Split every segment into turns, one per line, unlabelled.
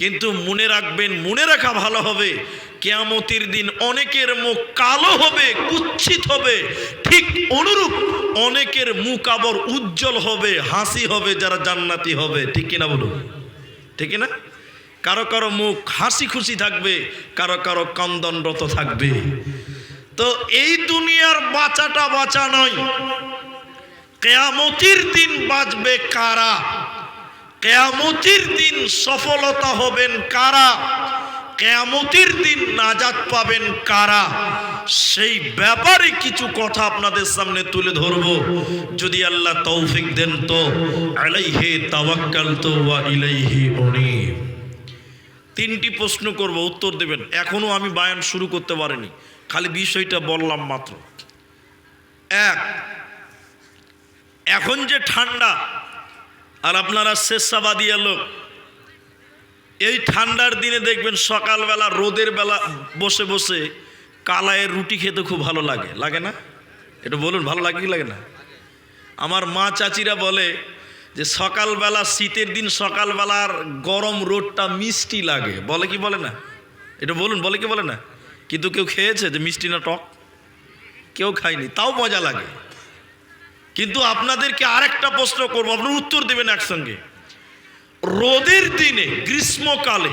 কিন্তু মনে রাখবেন, মনে রাখা ভালো হবে, কেয়ামতির দিন অনেকের মুখ কালো হবে, কুচ্ছিত হবে, ঠিক অনুরূপ অনেকের মুখ আবার উজ্জ্বল হবে, হাসি হবে, যারা জান্নাতি হবে। ঠিক কিনা বলুন? ঠিক না কারও কারও মুখ হাসি খুশি থাকবে, কারও কারও কন্দনরত থাকবে। তো এই দুনিয়ার বাঁচাটা বাঁচা নয়। কেয়ামতির দিন বাঁচবে কারা? কেয়ামতির দিন সফলতা হবেন কারা? কেয়ামতির দিন নাজাত পাবেন কারা? সেই ব্যাপারে কিছু কথা আপনাদের সামনে তুলে ধরব। যদি আল্লাহ তৌফিক দেন তো, আলাইহে তাওয়াক্কাল তো ওয়া ইলাইহি উনীব। তিনটি প্রশ্ন করব, উত্তর দেবেন। এখনও আমি বায়ান শুরু করতে পারিনি, খালি বিষয়টা বললাম মাত্র। এক, এখন যে ঠান্ডা আর আপনারা শেষাবাদী লোক। এই ঠান্ডার দিনে দেখবেন সকালবেলা, রোদের বেলা বসে বসে কালায়ের রুটি খেতে খুব ভালো লাগে। লাগে না? এটা বলুন, ভালো লাগে কি লাগে না? আমার মা চাচিরা বলে যে সকালবেলা শীতের দিন সকালবেলার গরম রোদটা মিষ্টি লাগে। বলে কি বলে না? এটা বলুন, বলে কি বলে না? কিন্তু কেউ খেয়েছে যে মিষ্টি না টক? কেউ খায়নি, তাও মজা লাগে। কিন্তু আপনাদেরকে আরেকটা প্রশ্ন করব, আপনার উত্তর দেবেন একসঙ্গে। রোদের দিনে, গ্রীষ্মকালে,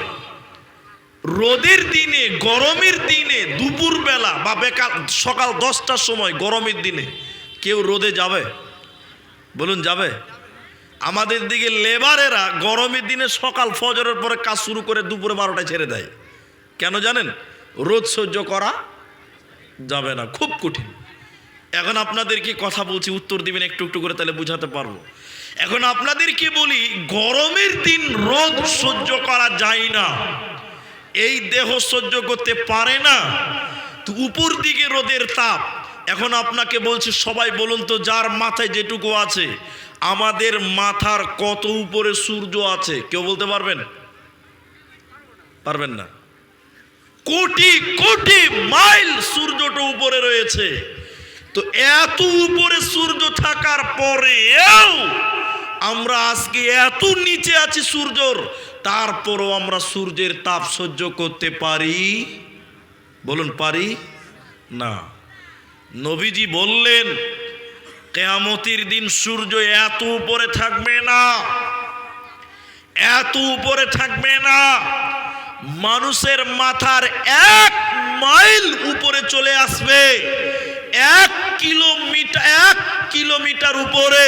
রোদের দিনে, গরমের দিনে, দুপুরবেলা বা বেকাল, সকাল দশটার সময় গরমের দিনে কেউ রোদে যাবে? বলুন, যাবে? আমাদের দিকে লেবারেরা গরমের দিনে সকাল ফজরের পরে কাজ শুরু করে দুপুরে বারোটায় ছেড়ে দেয়। কেন জানেন? রোদ সহ্য করা যাবে না, খুব কঠিন। এখন আপনাদেরকে কথা বলছি, উত্তর দিবেন একটু একটু করে, তাহলে বুঝাতে পারব। এখন আপনাদেরকে বলি, গরমের দিন রোদ সহ্য করা যায় না। এই দেহ সহ্য করতে পারে না। তো উপর দিকে রোদের তাপ। এখন আপনাকে বলছি, সবাই বলুন তো, যার মাথায় যেটুকু আছে, আমাদের মাথার কত উপরে সূর্য আছে? কেউ বলতে পারবেন? পারবেন না। কোটি কোটি মাইল সূর্যটা উপরে রয়েছে। তো এত উপরে সূর্য থাকার পরেও আমরা আজকে এত নিচে আছি সূর্যর, তারপরও আমরা সূর্যের তাপ সহ্য করতে পারি? বলুন, পারি? না। নবীজি বললেন, কেয়ামতির দিন সূর্য এত উপরে থাকবে না। এত উপরে থাকবে না। মানুষের মাথার এক মাইল উপরে চলে আসবে। এক কিলোমিটার এক কিলোমিটার উপরে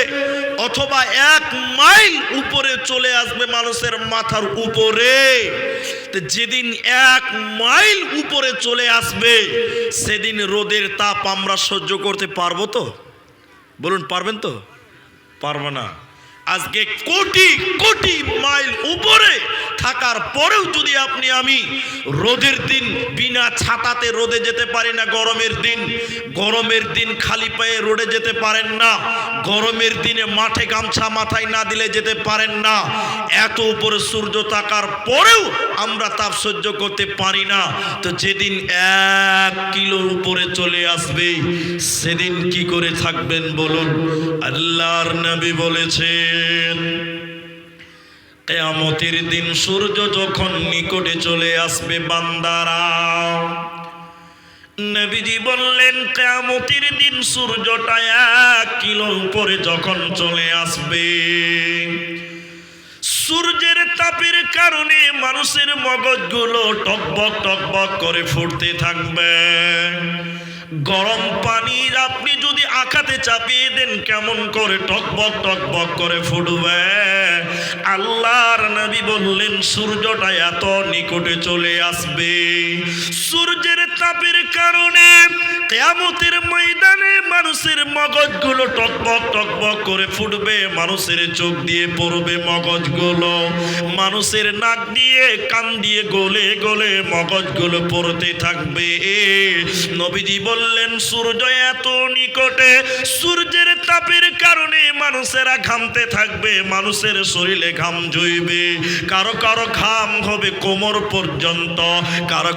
অথবা এক মাইল উপরে চলে আসবে মানুষের মাথার উপরে। যেদিন এক মাইল উপরে চলে আসবে, সেদিন রোদের তাপ আমরা সহ্য করতে পারব তো? বলুন, পারবেন তো? পারব না। আজকে কোটি কোটি মাইল উপরে থাকার পরেও যদি আপনি আমি রোদের দিন বিনা ছাতাতে রোদে যেতে পারি না, গরমের দিন গরমের দিন খালি পায়ে রোডে যেতে পারেন না, গরমের দিনে মাঠে গামছা মাথায় না দিলে যেতে পারেন না, এত উপরে সূর্য থাকার পরেও আমরা তাপ সহ্য করতে পারি না। তো যেদিন এক কিলোর উপরে চলে আসবে, সেদিন কি করে থাকবেন বলুন? আল্লাহর নবী বলেছেন কেয়ামতের দিন সূর্য যখন নিকটে চলে আসবে বান্দারা। নবীজি বললেন, কেয়ামতের দিন সূর্যটা এক কিলো উপরে যখন চলে আসবে। সূর্যের তাপের কারণে মানুষের মগজগুলো টকবক টকবক করে ফুটতে থাকবে। গরম পানির আপনি যদি আখাতে চাপিয়ে দেন, কেমন করে টকবক টকবক করে ফুটবে? বললেন, সূর্যটা এত নিকটে চলে আসবে। সূর্যের তাপের কারণে কেয়ামতের ময়দানে মানুষের মগজগুলো টকবক টকবক করে ফুটবে, মানুষের চোখ দিয়ে পড়বে মগজগুলো। মানুষের নাক দিয়ে, কান দিয়ে গলে গলে মগজগুলো পড়তে থাকবে। নবীজি বললেন, সূর্য এত নিকটে, সূর্যের তাপের মানুষেরা ঘামতে থাকবে মানুষের শরীরে ঘাম জইবে। কারও কারও ঘাম হবে কোমর পর্যন্ত কারও